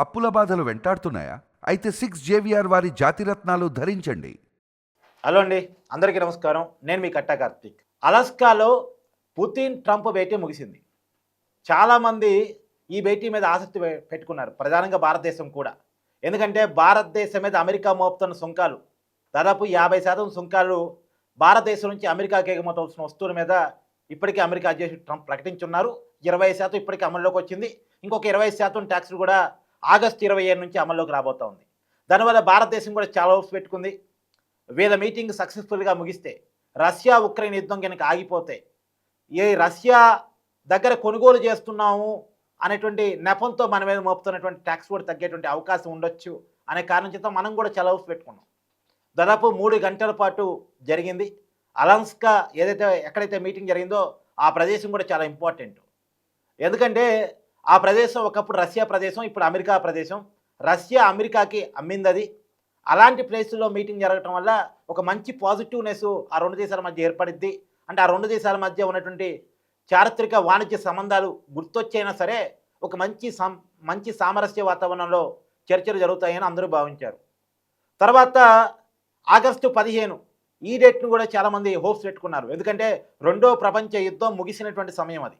అప్పుల బాధలు వెంటాడుతున్నాయా? అయితే సిక్స్ జేవిఆర్ వారి జాతిరత్నాలు ధరించండి. హలో అండి అందరికీ నమస్కారం. నేను మీ కట్టా కార్తీక్. అలాస్కాలో పుతిన్ ట్రంప్ భేటీ ముగిసింది. చాలామంది ఈ భేటీ మీద ఆసక్తి పె- పెట్టుకున్నారు. ప్రధానంగా భారతదేశం కూడా. ఎందుకంటే భారతదేశం మీద అమెరికా మోపుతున్న సుంకాలు దాదాపు యాభై శాతం సుంకాలు భారతదేశం నుంచి అమెరికాకి ఎగుమతవుతున్న వస్తువుల మీద ఇప్పటికే అమెరికా అధ్యక్షుడు ట్రంప్ ప్రకటించున్నారు. ఇరవై శాతం ఇప్పటికే అమల్లోకి వచ్చింది. ఇంకొక ఇరవై శాతం ట్యాక్స్ కూడా ఆగస్టు ఇరవై ఏడు నుంచి అమల్లోకి రాబోతా ఉంది. దానివల్ల భారతదేశం కూడా చాలా హోప్స్ పెట్టుకుంది. వీళ్ళ మీటింగ్ సక్సెస్ఫుల్గా ముగిస్తే రష్యా ఉక్రెయిన్ యుద్ధం కనుక ఆగిపోతే ఏ రష్యా దగ్గర కొనుగోలు చేస్తున్నాము అనేటువంటి నెపంతో మన మీద మోపుతున్నటువంటి ట్యాక్స్ కూడా తగ్గేటువంటి అవకాశం ఉండొచ్చు అనే కారణం చేత మనం కూడా చాలా హోప్స్ పెట్టుకున్నాం. దాదాపు మూడు గంటల పాటు జరిగింది. అలన్స్కా ఏదైతే ఎక్కడైతే మీటింగ్ జరిగిందో ఆ ప్రదేశం కూడా చాలా ఇంపార్టెంట్ ఎందుకంటే ఆ ప్రదేశం ఒకప్పుడు రష్యా ప్రదేశం ఇప్పుడు అమెరికా ప్రదేశం. రష్యా అమెరికాకి అమ్మింది అది అలాంటి ప్లేసుల్లో మీటింగ్ జరగటం వల్ల ఒక మంచి పాజిటివ్నెస్ ఆ రెండు దేశాల మధ్య ఏర్పడిద్ది. అంటే ఆ రెండు దేశాల మధ్య ఉన్నటువంటి చారిత్రక వాణిజ్య సంబంధాలు గుర్తొచ్చైనా సరే ఒక మంచి సం మంచి సామరస్య వాతావరణంలో చర్చలు జరుగుతాయని అందరూ భావించారు. తర్వాత ఆగస్టు పదిహేను ఈ డేట్ను కూడా చాలామంది హోప్స్ పెట్టుకున్నారు. ఎందుకంటే రెండో ప్రపంచ యుద్ధం ముగిసినటువంటి సమయం అది.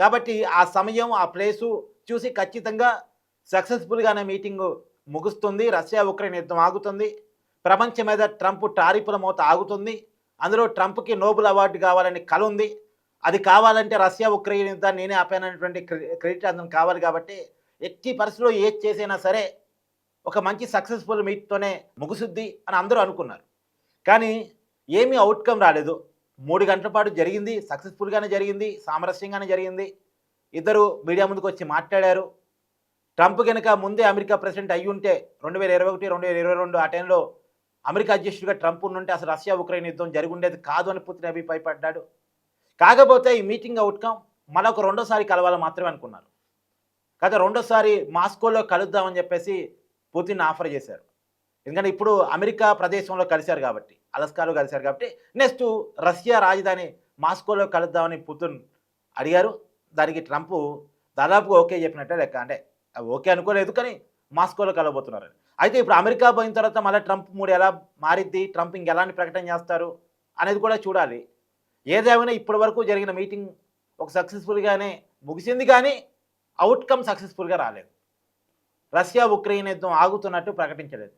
కాబట్టి ఆ సమయం ఆ ప్లేసు చూసి ఖచ్చితంగా సక్సెస్ఫుల్గానే మీటింగ్ ముగుస్తుంది. రష్యా ఉక్రెయిన్ యుద్ధం ఆగుతుంది. ప్రపంచం మీద ట్రంప్ టారిపుల మూత ఆగుతుంది. అందులో ట్రంప్కి నోబుల్ అవార్డు కావాలని కల ఉంది. అది కావాలంటే రష్యా ఉక్రెయిన్ యుద్ధాన్ని నేనే ఆపానటువంటి క్రె- క్రెడిట్ అతను కావాలి కాబట్టి ఎట్టి పరిస్థితిలో ఏది చేసైనా సరే ఒక మంచి సక్సెస్ఫుల్ మీట్తోనే ముగుసుద్ది అని అందరూ అనుకున్నారు. కానీ ఏమీ అవుట్కమ్ రాలేదు. మూడు గంటల పాటు జరిగింది సక్సెస్ఫుల్గానే జరిగింది సామరస్యంగానే జరిగింది. ఇద్దరు మీడియా ముందుకు వచ్చి మాట్లాడారు. ట్రంప్ కనుక ముందే అమెరికా ప్రెసిడెంట్ అయ్యి ఉంటే రెండు వేల ఇరవై ఒకటి రెండు వేల ఇరవై రెండు ఆ టైంలో అమెరికా అధ్యక్షుడిగా ట్రంప్ ఉంటే అసలు రష్యా ఉక్రెయిన్ యుద్ధం జరిగి ఉండేది కాదు అని పుతిన్ అభిప్రాయపడ్డాడు కాకపోతే ఈ మీటింగ్ అవుట్కమ్ మరొక రెండోసారి కలవాలని మాత్రమే అనుకున్నారు. కదా రెండోసారి మాస్కోలో కలుద్దామని చెప్పేసి పుతిన్ ఆఫర్ చేశారు. ఎందుకంటే ఇప్పుడు అమెరికా ప్రదేశంలో కలిశారు కాబట్టి అలస్కాలో కలిశారు కాబట్టి నెక్స్ట్ రష్యా రాజధాని మాస్కోలో కలుద్దామని పుతిన్ అడిగారు. దానికి ట్రంప్ దాదాపుగా ఓకే చెప్పినట్టే లెక్క. అంటే ఓకే అనుకోలేదు కానీ మాస్కోలో కలవబోతున్నారు. అయితే ఇప్పుడు అమెరికా పోయిన తర్వాత మళ్ళీ ట్రంప్ మూడు ఎలా మారిద్ది? ట్రంప్ ఇంకెలాంటి ప్రకటన చేస్తారు? అనేది కూడా చూడాలి. ఏదేమైనా ఇప్పటి వరకు జరిగిన మీటింగ్ ఒక సక్సెస్ఫుల్గానే ముగిసింది కానీ అవుట్కమ్ సక్సెస్ఫుల్గా రాలేదు. రష్యా ఉక్రెయిన్ యుద్ధం ఆగుతున్నట్టు ప్రకటించలేదు.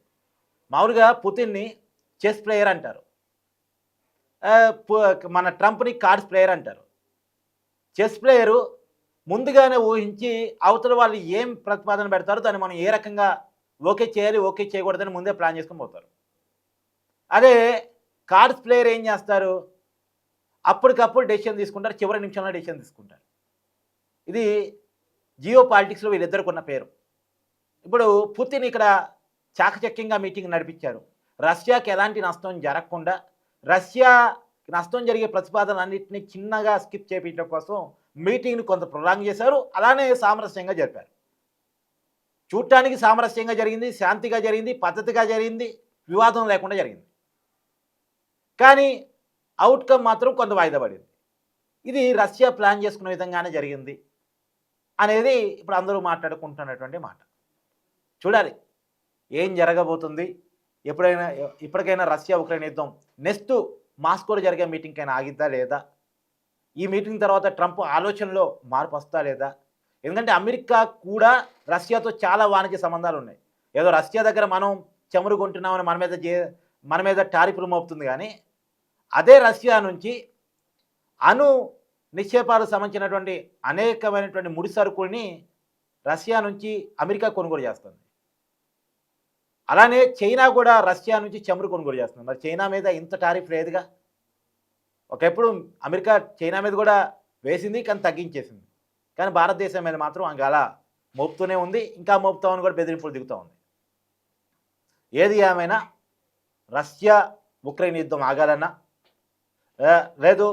మామూలుగా పుతిన్ని చెస్ ప్లేయర్ అంటారు. మన ట్రంప్ని కార్డ్స్ ప్లేయర్ అంటారు. చెస్ ప్లేయరు ముందుగానే ఊహించి అవతల వాళ్ళు ఏం ప్రతిపాదన పెడతారో దాన్ని మనం ఏ రకంగా ఓకే చేయాలి ఓకే చేయకూడదని ముందే ప్లాన్ చేసుకొని పోతారు. అదే కార్డ్స్ ప్లేయర్ ఏం చేస్తారు? అప్పటికప్పుడు డెసిషన్ తీసుకుంటారు చివరి నిమిషంలో డెసిషన్ తీసుకుంటారు. ఇది జియో పాలిటిక్స్లో వీళ్ళిద్దరికి ఉన్న పేరు. ఇప్పుడు పుతిన్ ఇక్కడ చాకచక్యంగా మీటింగ్ నడిపించారు. రష్యాకి ఎలాంటి నష్టం జరగకుండా రష్యా నష్టం జరిగే ప్రతిపాదనలన్నింటినీ చిన్నగా స్కిప్ చేపించడం కోసం మీటింగ్ని కొంత ప్రొలాంగ్ చేశారు. అలానే సామరస్యంగా జరిపారు. చూడటానికి సామరస్యంగా జరిగింది శాంతిగా జరిగింది పద్ధతిగా జరిగింది వివాదం లేకుండా జరిగింది. కానీ అవుట్కమ్ మాత్రం కొంత వాయిదా పడింది. ఇది రష్యా ప్లాన్ చేసుకున్న విధంగానే జరిగింది. అనేది ఇప్పుడు అందరూ మాట్లాడుకుంటున్నటువంటి మాట. చూడాలి. ఏం జరగబోతుంది? ఎప్పుడైనా ఇప్పటికైనా రష్యా ఉక్రెయిన్ యుద్ధం నెక్స్ట్ మాస్కోలో జరిగే మీటింగ్కైనా ఆగిద్దా లేదా? ఈ మీటింగ్ తర్వాత ట్రంప్ ఆలోచనలో మార్పు వస్తా లేదా? ఎందుకంటే అమెరికా కూడా రష్యాతో చాలా వాణిజ్య సంబంధాలు ఉన్నాయి. ఏదో రష్యా దగ్గర మనం చమురు కొంటున్నామని మన మీద జే మన మీద టారిఫ్లు మోపుతుంది కానీ అదే రష్యా నుంచి అణు నిక్షేపాలకు సంబంధించినటువంటి అనేకమైనటువంటి ముడి సరుకుల్ని రష్యా నుంచి అమెరికా కొనుగోలు చేస్తుంది. అలానే చైనా కూడా రష్యా నుంచి చమురు కొనుగోలు చేస్తుంది. మరి చైనా మీద ఇంత టారిఫ్ లేదుగా? ఒకప్పుడు అమెరికా చైనా మీద కూడా వేసింది కానీ తగ్గించేసింది. కానీ భారతదేశం మీద మాత్రం ఇంకా అలా మోపుతూనే ఉంది ఇంకా మోపుతామని కూడా బెదిరింపులు దిగుతూ ఉంది. ఏది ఏమైనా రష్యా ఉక్రెయిన్ యుద్ధం ఆగాలన్నా లేదు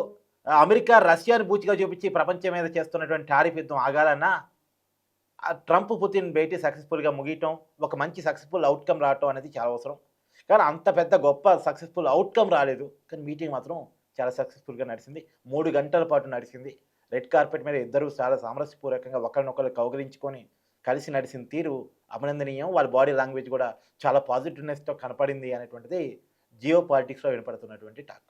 అమెరికా రష్యాని బూచిగా చూపించి ప్రపంచం మీద చేస్తున్నటువంటి టారిఫ్ యుద్ధం ఆగాలన్నా ట్రంప్ పుతిన్ భేటీ సక్సెస్ఫుల్గా ముగియటం ఒక మంచి సక్సెస్ఫుల్ అవుట్కమ్ రావటం అనేది చాలా అవసరం. కానీ అంత పెద్ద గొప్ప సక్సెస్ఫుల్ అవుట్కమ్ రాలేదు. కానీ మీటింగ్ మాత్రం చాలా సక్సెస్ఫుల్గా నడిచింది. మూడు గంటల పాటు నడిచింది. రెడ్ కార్పెట్ మీద ఇద్దరు చాలా సామరస్యపూర్వకంగా ఒకరినొకరు కౌగిలించుకొని కలిసి నడిచిన తీరు అభినందనీయం. వాళ్ళ బాడీ లాంగ్వేజ్ కూడా చాలా పాజిటివ్నెస్తో కనపడింది అనేటువంటిది జియో పాలిటిక్స్లో వినపడుతున్నటువంటి టాక్.